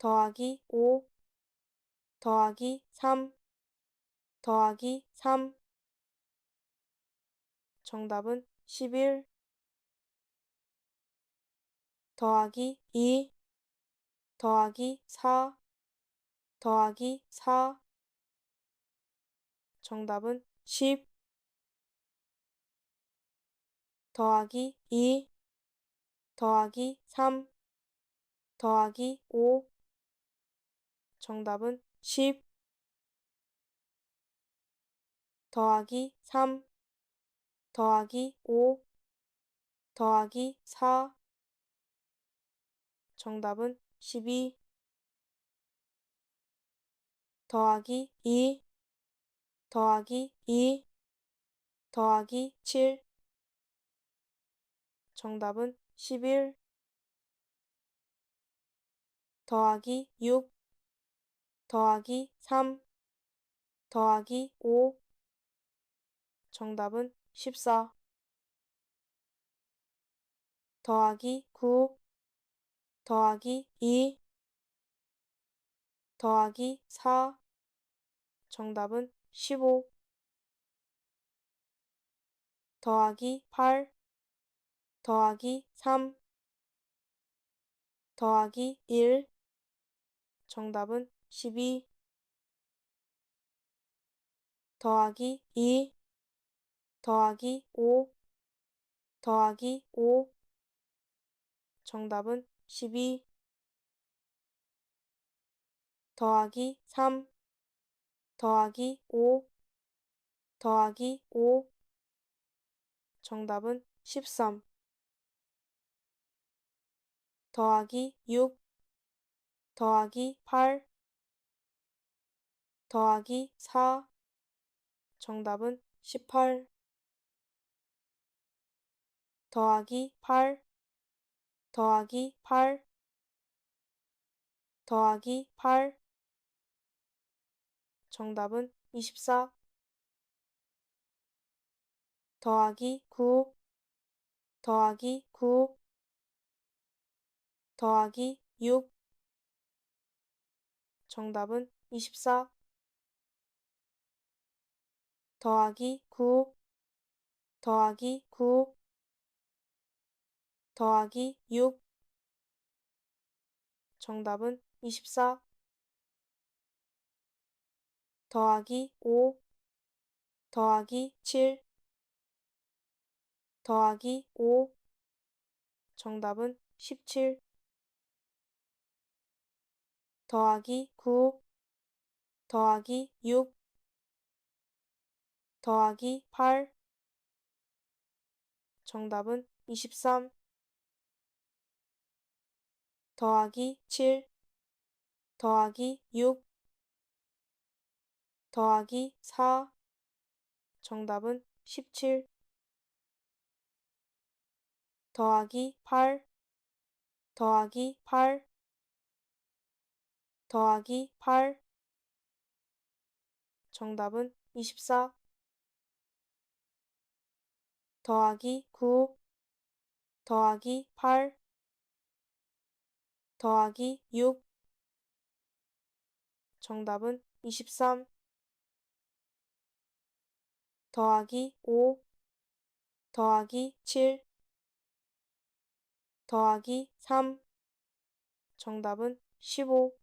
더하기 5 더하기 3 더하기 3 정답은 11 더하기 2 더하기 4 더하기 4 정답은 10 더하기 2 더하기 3 더하기 5 정답은 10 더하기 3 더하기 5 더하기 4 정답은 12 더하기 2 더하기 2 더하기 7 정답은 11 더하기 6 더하기 3 더하기 5 정답은 14 더하기 9 더하기 2 더하기 4 정답은 15 더하기 8 더하기 3 더하기 1 정답은 12 더하기 2 더하기 5 더하기 5 정답은 12 더하기 3 더하기 5 더하기 5 정답은 13 더하기 6 더하기 8 더하기 4 정답은 18 더하기 8 더하기 8 더하기 8 정답은 24 더하기 9 더하기 9 더하기 6 정답은 24 더하기 9 더하기 9 더하기 6 정답은 24 더하기 5 더하기 7 더하기 5 정답은 17 더하기 9 더하기 6 더하기 8 정답은 23 더하기 7 더하기 6 더하기 4 정답은 17 더하기 8 더하기 8 더하기 8 정답은 24 더하기 9 더하기 8 더하기 6 정답은 23 더하기 5 더하기 7 더하기 3 정답은 15